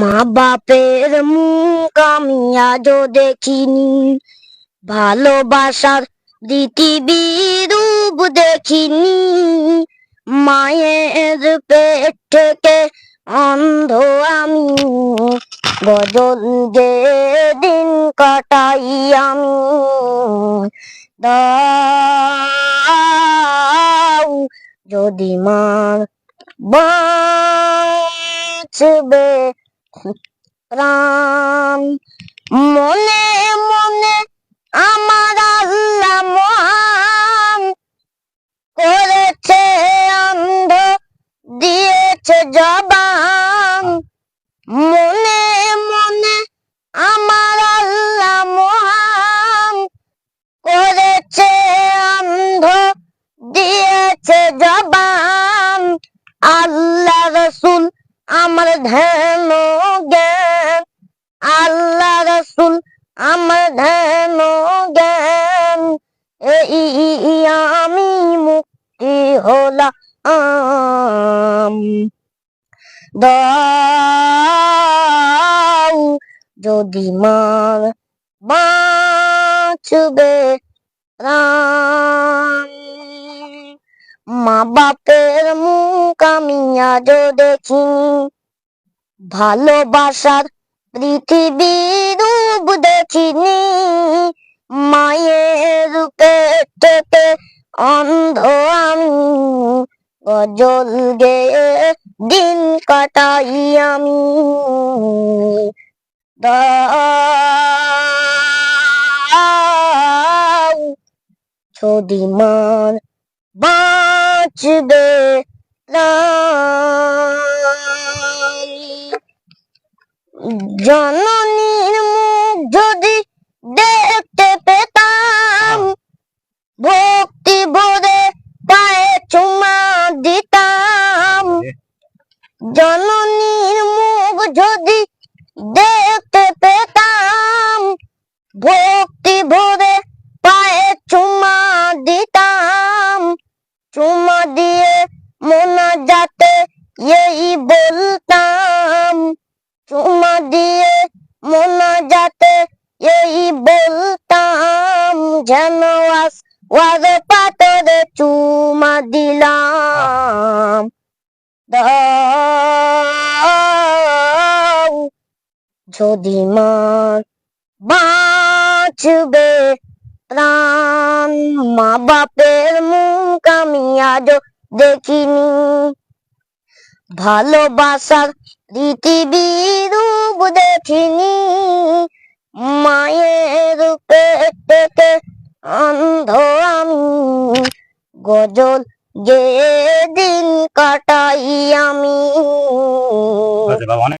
মা বাপের মুখ আমি আজও দেখিনি। ভালোবাসার পৃথিবীর রূপ দেখিনি। মায়ের পেট থেকে অন্ধ আমি। গজল যে দিন কাটাই আমি। দাও যদি মার বাঁচবে প্রাণ। মনে মনে আমার আল্লাহ মহান করেছে অন্ধ দিয়েছে জবান। মনে মনে আমার আল্লাহ মহান করেছে অন্ধ দিয়েছে জবান। আল্লাহ রসুল আমার ধ্যান জ্ঞান, আল্লাহ রসুল আমার ধ্যান জ্ঞান। এই আমি মুক্তি হলাম। দাও যদি মার বাঁচবে প্রাণ। মা বাপের মুখ আমি আজও দেখিনি ভালোবাসার পৃথিবীর রূপ দেখিনি মায়ের পেটেতে অন্ধ আমি। গজল গেয়ে দিন কাটাই আমি। যদি মার বাঁচবে জননীর মুখ যদি দেখতে পেতাম ভক্তি ভরে পায়ে চুমা দিতাম। জননীর মুখ যদি এই বলতাম, চুমা দিয়ে মোনা যাতে এই বলতাম, যেন পাতরে চুমা দিলাম। যদি মার বাঁচবে প্রাণ, মা বাপের মুখ আমি আজও দেখিনি। ভালোবাসার পৃথিবীর রূপ দেখিনি। মায়ের পেটে অন্ধ আমি গজল যে দিন কাটাই আমি। আচ্ছা